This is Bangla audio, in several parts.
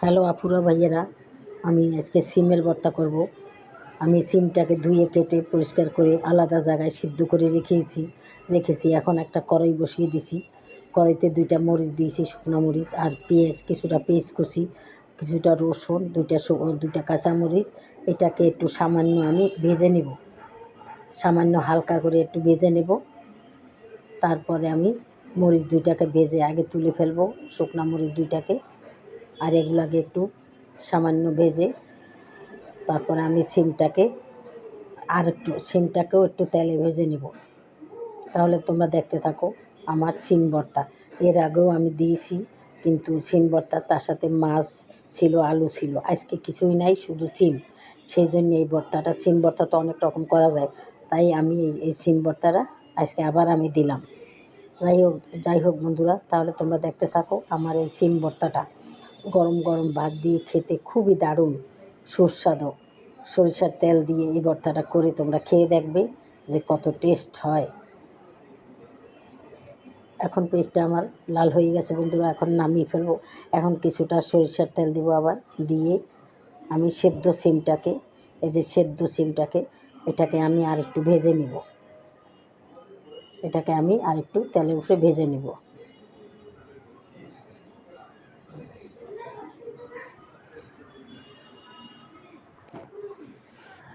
হ্যালো আপুরা ভাইয়েরা, আমি আজকে সিমের ভর্তা করব। আমি সিমটাকে ধুয়ে কেটে পরিষ্কার করে আলাদা জায়গায় সিদ্ধ করে রেখেছি রেখেছি। এখন একটা কড়াই বসিয়ে দিছি। কড়াইতে দুইটা মরিচ দিয়েছি, শুকনো মরিচ আর পেঁয়াজ, কিছুটা পেঁয়াজ কুচি, কিছুটা রসুন, দুইটা দুইটা কাঁচামরিচ এটাকে একটু সামান্য আমি ভেজে নেব। সামান্য হালকা করে একটু ভেজে নেব। তারপরে আমি মরিচ দুইটাকে ভেজে আগে তুলে ফেলব। শুকনো মরিচ দুইটাকে আর এগুলাকে একটু সামান্য ভেজে তারপরে আমি সিমটাকে আর একটু, সিমটাকেও একটু তেলে ভেজে নেব। তাহলে তোমরা দেখতে থাকো আমার সিম ভর্তা। এর আগেও আমি দিয়েছি, কিন্তু সিম ভর্তা তার সাথে মাছ ছিল, আলু ছিল। আজকে কিছুই নাই, শুধু সিম। সেই জন্য এই ভর্তাটা, সিম ভর্তা তো অনেক রকম করা যায়। তাই আমি এই সিম ভর্তাটা আজকে আবার আমি দিলাম। যাই হোক যাই হোক বন্ধুরা, তাহলে তোমরা দেখতে থাকো আমার এই সিম ভর্তাটা। গরম গরম ভাত দিয়ে খেতে খুবই দারুণ সুস্বাদু। সরিষার তেল দিয়ে এই ভর্তাটা করে তোমরা খেয়ে দেখবে যে কত টেস্ট হয়। এখন পেস্টটা আমার লাল হয়ে গেছে বন্ধুরা, এখন নামিয়ে ফেলব। এখন কিছুটা সরিষার তেল দিব আবার দিয়ে আমি সেদ্ধ সিমটাকে, এই যে সেদ্ধ সিমটাকে, এটাকে আমি আর একটু ভেজে নিব। এটাকে আমি আর একটু তেলের উপরে ভেজে নিব।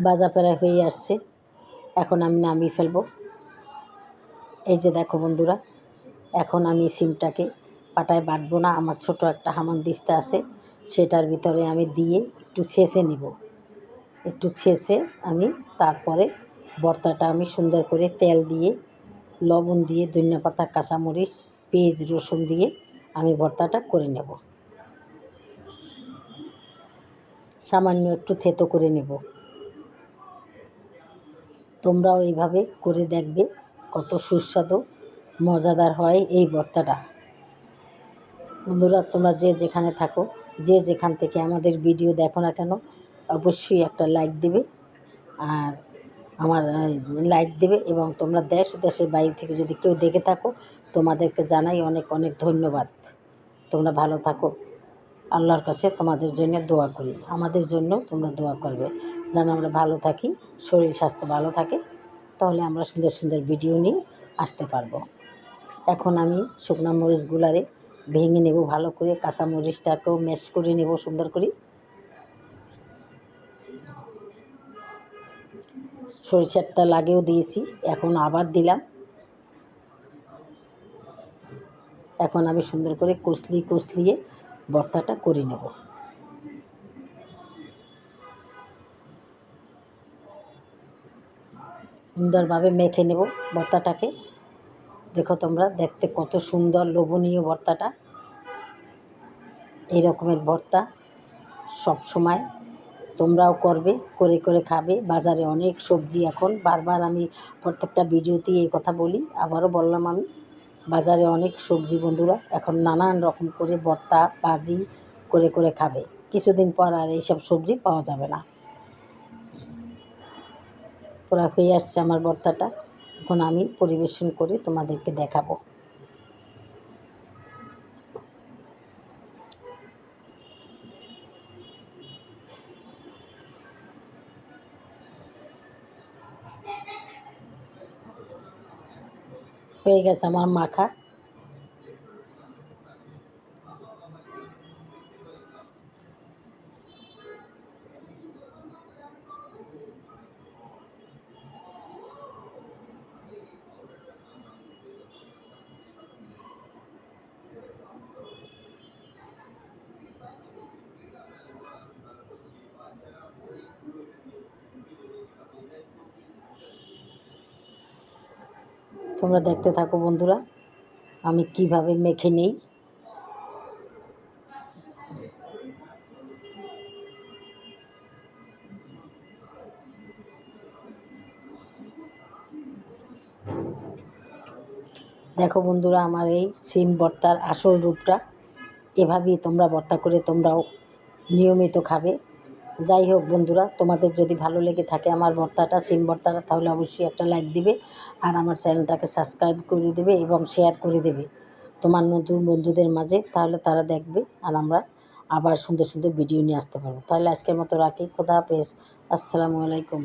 বাজা প্রায় হয়ে আসছে। এখন আমি নামিয়ে ফেলব। এই যে দেখো বন্ধুরা, এখন আমি সিমটাকে পাটায় বাটবো না। আমার ছোট একটা হামান দিস্তা আছে, সেটার ভিতরে আমি দিয়ে একটু ছেঁচে নিব। একটু ছেঁচে আমি তারপরে ভর্তাটা আমি সুন্দর করে তেল দিয়ে, লবণ দিয়ে, ধনিয়া পাতা, কাঁচামরিচ, পেঁয়াজ, রসুন দিয়ে আমি ভর্তাটা করে নেব। সামান্য একটু থেতো করে নেব। তোমরাও এইভাবে করে দেখবে কত সুস্বাদু, মজাদার হয় এই ভর্তাটা। বন্ধুরা, তোমরা যে যেখানে থাকো, যে যেখান থেকে আমাদের ভিডিও দেখো না কেন, অবশ্যই একটা লাইক দেবে আর আমার লাইক দেবে এবং তোমরা দেশ ও দেশের বাইরে থেকে যদি কেউ দেখে থাকো, তোমাদেরকে জানাই অনেক অনেক ধন্যবাদ। তোমরা ভালো থাকো। আল্লাহর কাছে তোমাদের জন্য দোয়া করি। আমাদের জন্য তোমরা দোয়া করবে। যেন আমরা ভালো থাকি, শরীর স্বাস্থ্য ভালো থাকে, তাহলে আমরা সুন্দর সুন্দর ভিডিও নিয়ে আসতে পারব। এখন আমি শুকনো মরিচগুলারে ভেঙে নেব ভালো করে, কাঁচা মরিচটাকেও ম্যাশ করে নেব সুন্দর করে। সরিষার তেল আগেও দিয়েছি, এখন আবার দিলাম। এখন আমি সুন্দর করে কষলি কষলিয়ে ভর্তাটা করে নেব। সুন্দরভাবে মেখে নেব ভর্তাটাকে। দেখো তোমরা দেখতে কত সুন্দর লোভনীয় ভর্তাটা। এই রকমের ভর্তা সব সময় তোমরাও করবে, করে করে খাবে। বাজারে অনেক সবজি এখন। বারবার আমি প্রত্যেকটা ভিডিওতেই এই কথা বলি, আবারও বললাম আমি, বাজারে অনেক সবজি বন্ধুরা এখন নানান রকম করে ভর্তা, ভাজি করে করে খাবে। কিছুদিন পর আর এইসব সবজি পাওয়া যাবে না। তোরা হয়ে আসছে আমার বর্তাটা। এখন আমি পরিবেশন করে তোমাদেরকে দেখাবো। হয়ে গেছে আমার মাখা। তোমরা দেখতে থাকো বন্ধুরা, আমি কীভাবে মেখে নেই। দেখো বন্ধুরা, আমার এই সিম ভর্তার আসল রূপটা, এভাবেই তোমরা ভর্তা করে তোমরাও নিয়মিত খাবে। যাই হোক বন্ধুরা, তোমাদের যদি ভালো লেগে থাকে আমার ভর্তাটা, সিম ভর্তাটা, তাহলে অবশ্যই একটা লাইক দিবে আর আমার চ্যানেলটাকে সাবস্ক্রাইব করে দেবে এবং শেয়ার করে দেবে তোমার নতুন বন্ধুদের মাঝে, তাহলে তারা দেখবে আর আমরা আবার সুন্দর সুন্দর ভিডিও নিয়ে আসতে পারব। তাহলে আজকের মতো রাখি, খোদা হাফেজ, আসসালামু আলাইকুম।